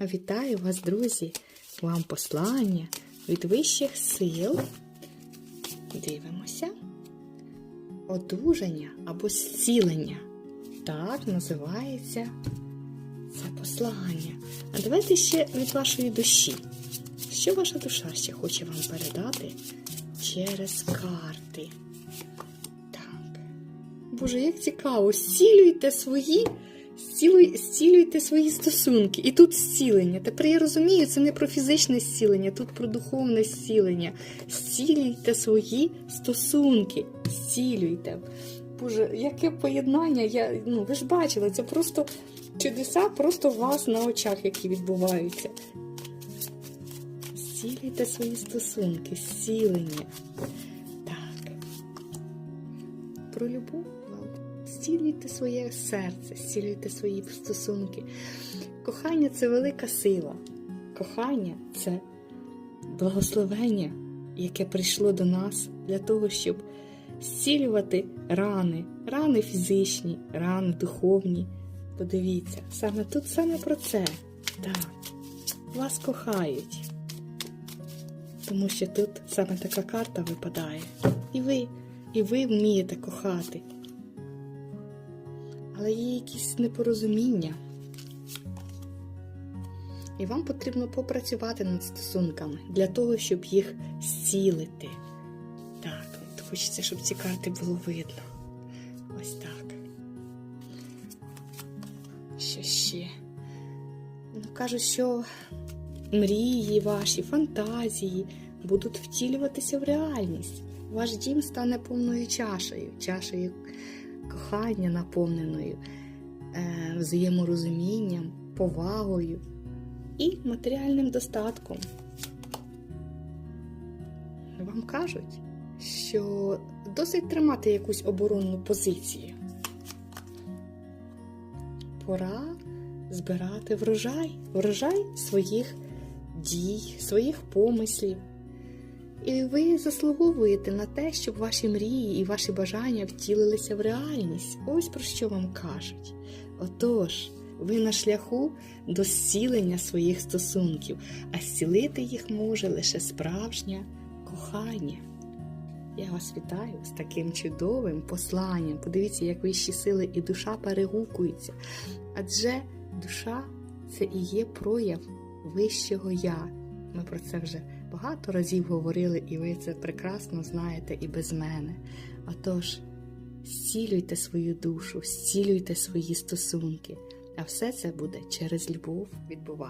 Вітаю вас, друзі! Вам послання від вищих сил. Дивимося. Одужання або зцілення. Так називається це послання. А давайте ще від вашої душі. Що ваша душа ще хоче вам передати через карти? Так. Боже, як цікаво, зцілюйте свої. Зцілюйте свої стосунки. І тут зцілення. Тепер я розумію, це не про фізичне зцілення, тут про духовне зцілення. Зцілюйте свої стосунки. Зцілюйте. Боже, яке поєднання. Я, ну, ви ж бачили, це просто чудеса просто у вас на очах, які відбуваються. Зцілюйте свої стосунки, зцілення. Так. Про любов. Зцілюйте своє серце, зцілюйте свої стосунки. Кохання це велика сила. Кохання це благословення, яке прийшло до нас для того, щоб зцілювати рани, рани фізичні, рани духовні. Подивіться, саме тут саме про це. Так, вас кохають. Тому що тут саме така карта випадає. І ви, і ви вмієте кохати. Але є якісь непорозуміння. І вам потрібно попрацювати над стосунками для того, щоб їх зцілити. Так, хочеться, щоб ці карти було видно. Ось так. Що ще? Ну, кажуть, що мрії ваші, фантазії будуть втілюватися в реальність. Ваш дім стане повною чашею, чашею кохання наповненою, е, взаєморозумінням, повагою і матеріальним достатком. Вам кажуть, що досить тримати якусь оборонну позицію. Пора збирати врожай, врожай своїх дій, своїх помислів. І ви заслуговуєте на те, щоб ваші мрії і ваші бажання втілилися в реальність. Ось про що вам кажуть. Отож, ви на шляху до зцілення своїх стосунків, а зцілити їх може лише справжнє кохання. Я вас вітаю з таким чудовим посланням. Подивіться, як вищі сили і душа перегукуються. Адже душа це і є прояв вищого я. Ми про це вже багато разів говорили, і ви це прекрасно знаєте і без мене. Отож, зцілюйте свою душу, зцілюйте свої стосунки, а все це буде через любов відбуватися.